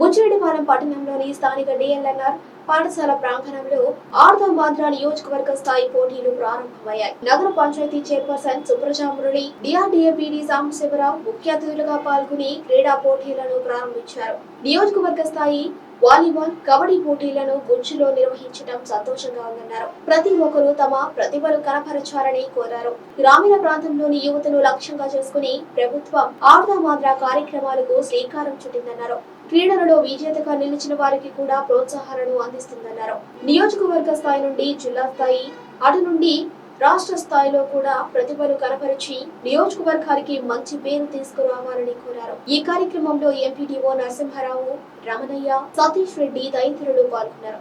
బుచ్చిరెడ్డిపాలెం పట్టణంలోని స్థానిక డిఎల్ఎన్ఆర్ పాఠశాల ప్రాంగణంలో ఆర్ధమాంధ్ర నియోజకవర్గ స్థాయి పోటీలు ప్రారంభమయ్యాయి. Nagara panchayat chairperson Supraja Murali DRDA PD Sambasivarao ముఖ్య అతిథులుగా పాల్గొని క్రీడా పోటీలను ప్రారంభించారు. నియోజకవర్గ స్థాయి వాలీబాల్ కబడ్డీ పోటీలను గుంచులో నిర్వహించడం సంతోషంగా ఉందన్నారు. ప్రతి ఒక్కరూ తమ ప్రతిభను కనపరచాలని కోరారు. గ్రామీణ ప్రాంతంలోని యువతను లక్ష్యంగా చేసుకుని ప్రభుత్వం ఆర్ధమాంధ్ర కార్యక్రమాలకు శ్రీకారం చుట్టిందన్నారు. క్రీడలలో విజేతగా నిలిచిన వారికి కూడా ప్రోత్సాహాలను అందిస్తుందన్నారు. నియోజకవర్గ స్థాయి నుండి జిల్లా స్థాయి అటు నుండి రాష్ట్ర స్థాయిలో కూడా ప్రతిభను కనపరిచి నియోజకవర్గానికి మంచి పేరు తీసుకురావాలని కోరారు. ఈ కార్యక్రమంలో ఎంపీడీఓ నరసింహారావు రమణయ్య సతీష్ రెడ్డి తదితరులు పాల్గొన్నారు.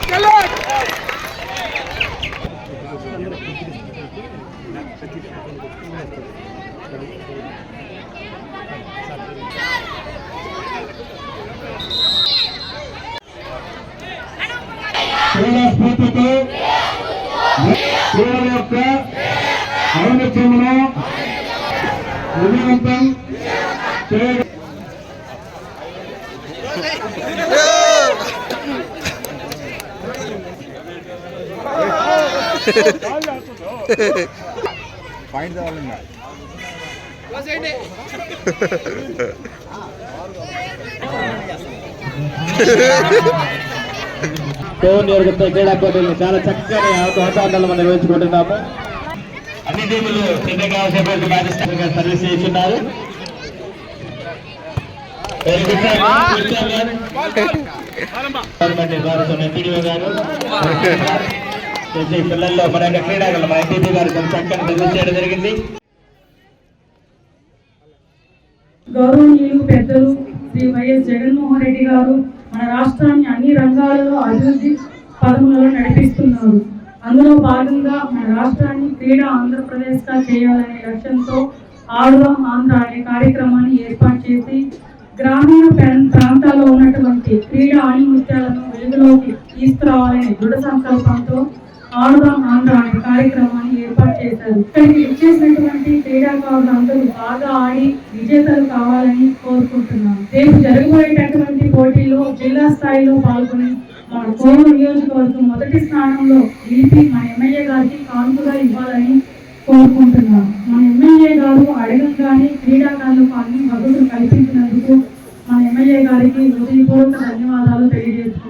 క్రీడా క్రీడల యొక్క విజయవంతం. చేయ పాయింట్ నియోజకవర్గ క్రీడా పోటీలను చాలా చక్కని వాతావరణంలో మనం నిర్వహించుకుంటున్నాము. అన్ని టీములు చిన్నగా సేపటి సర్వీస్ చేస్తున్నారు. పిల్లల్లో మన యొక్క క్రీడాకారులు మా ఎన్టీపీ గారు చక్కని ప్రదర్శన చేయడం జరిగింది. గౌరవనీయులు పెద్దలు శ్రీ వైఎస్ జగన్మోహన్ రెడ్డి గారు మన రాష్ట్రాన్ని అన్ని రంగాలలో అభివృద్ధి పదములలో నడిపిస్తున్నారు. అందులో భాగంగా మన రాష్ట్రాన్ని క్రీడా ఆంధ్రప్రదేశ్గా చేయాలనే లక్ష్యంతో ఆడుదాం ఆంధ్ర అనే కార్యక్రమాన్ని ఏర్పాటు చేసి గ్రామీణ ప్రాంతాల్లో ఉన్నటువంటి క్రీడా ఆణిముత్యాలను వెలుగులోకి తీసుకురావాలనే దృఢ సంకల్పంతో ఆడుదాం ఆంధ్ర అనే కార్యక్రమాన్ని ఏర్పాటు చేశారు. ఇక్కడికి ఇచ్చేసినటువంటి క్రీడాకారులు అందరూ బాగా ఆడి విజేతలు కావాలని కోరుకుంటున్నాను రేపు జరగబోయేటటువంటి పోటీల్లో జిల్లా స్థాయిలో పాల్గొని మా కోరు నియోజకవర్గం మొదటి స్థానంలో నిలిపి మన ఎమ్మెల్యే గారికి కానుకగా ఇవ్వాలని కోరుకుంటున్నాను మన ఎమ్మెల్యే గారు అడగంగానే క్రీడాకారులకు అన్ని మద్దతు కల్పించినందుకు మా ఎమ్మెల్యే గారికి హృదయపూర్వక ధన్యవాదాలు తెలియజేస్తున్నాను.